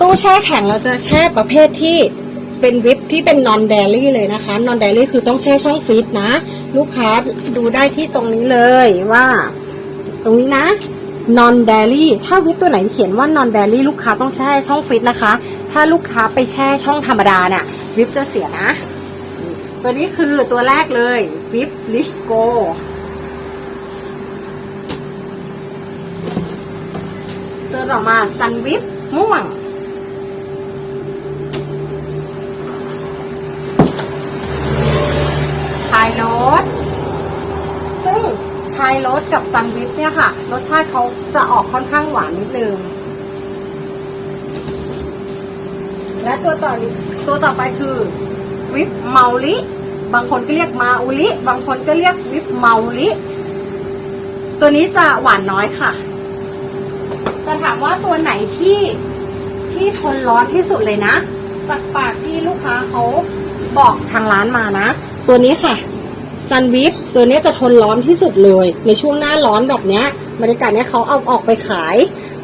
ตู้แช่แข็งเราจะแช่ประเภทที่เป็นวิปที่เป็นนอนเดลี่เลยนะคะนอนเดลี่คือต้องแช่ช่องฟรีซนะ ลูกค้าดูได้ที่ตรงนี้เลยว่า ตรงนี้นะ non dairy ถ้าวิปตัวไหนเขียนว่า non dairy ลูกค้าต้องแช่ช่องฟรีซนะคะ ถ้าลูกค้าไปแช่ช่องธรรมดาเนี่ยวิปจะเสียนะ ตัวนี้คือตัวแรกเลยวิปลิชโกตัวต่อมาซันวิปม่วง ชายโรส ซึ่งชายรสกับซันวิปเนี่ยค่ะ รสชาติเขาจะออกค่อนข้างหวานนิดนึง และตัวต่อตัวต่อไปคือวิปเมาลิ บางคนก็เรียกมาอุลิ บางคนก็เรียกวิปเมาลิ ตัวนี้จะหวานน้อยค่ะ แต่ถามว่าตัวไหนที่ที่ทนร้อนที่สุดเลยนะ จากปากที่ลูกค้าเขาบอกทางร้านมานะ ตัวนี้ค่ะ ซันวิปตัวนี้จะทนร้อนที่สุดเลย ในช่วงหน้าร้อนแบบเนี้ยบรรยากาศเนี้ยเขาเอาออกไปขาย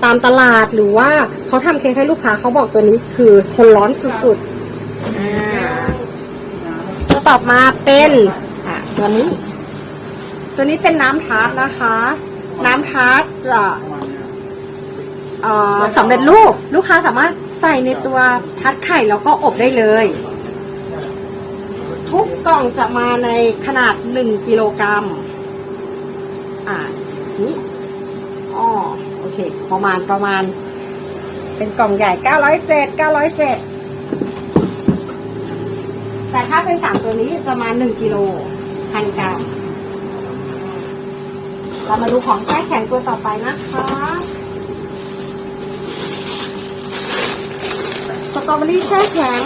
ตามตลาดหรือว่าเขาทำเค้กให้ลูกค้าเขาบอกตัวนี้คือทนร้อนสุดๆอ่าตัวต่อมาเป็นอะตัวนี้ ตัวนี้เป็นน้ำทาร์ตนะคะ น้ำทาร์ตจะเอ่อสำเร็จรูปลูกค้าสามารถใส่ในตัวทัดไข่แล้วก็อบได้เลย ทุกกล่องจะมาในขนาด 1 กิโลกรัม อ่า นี่อ๋อโอเค ประมาณประมาณ เป็นกล่องใหญ่ 907 907 แต่ถ้าเป็น 3 ตัวนี้จะมา 1 กิโลพันกรัม เรามาดูของแช่แข็งตัวต่อไปนะคะสตรอเบอรี่แช่แข็ง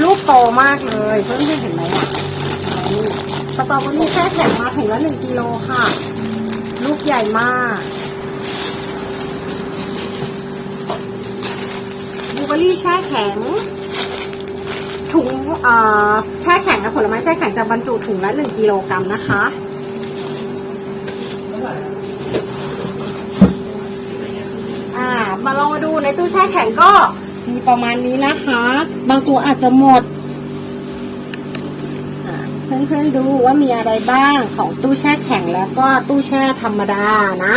ลูกโตมากเลยเพื่อนๆเห็นไหมอะสตรอเบอรี่แช่แข็งมาถุงละหนึ่งกิโลค่ะ ลูกใหญ่มากบลูเบอรี่แช่แข็ง ถุงอ่อแช่แข็งและผลไม้แช่แข็งจะบรรจุถุงละหนึ่งกิโลกรัมนะคะอ่ามาลองมาดูในตู้แช่แข็งก็ มีประมาณนี้นะคะ บางตัวอาจจะหมดเพื่อนๆดูว่ามีอะไรบ้างของตู้แช่แข็งแล้วก็ตู้แช่ธรรมดานะ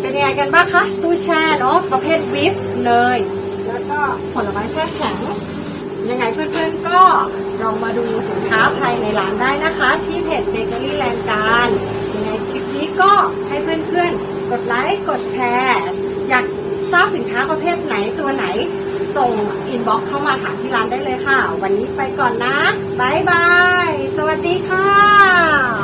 เป็นยังไงกันบ้างคะตู้แช่เนาะประเภทวิปเนยแล้วก็ผลไม้แช่แข็งยังไงเพื่อนๆก็ลองมาดูสินค้าภายในร้านได้นะคะ ที่เพจเบเกอรี่แลนการยังไงคลิปนี้ก็ กดไลค์กดแชร์อยากทราบสินค้าประเภทไหนตัวไหน ส่งอินบ็อกซ์เข้ามาถามที่ร้านได้เลยค่ะ วันนี้ไปก่อนนะบายบาย สวัสดีค่ะ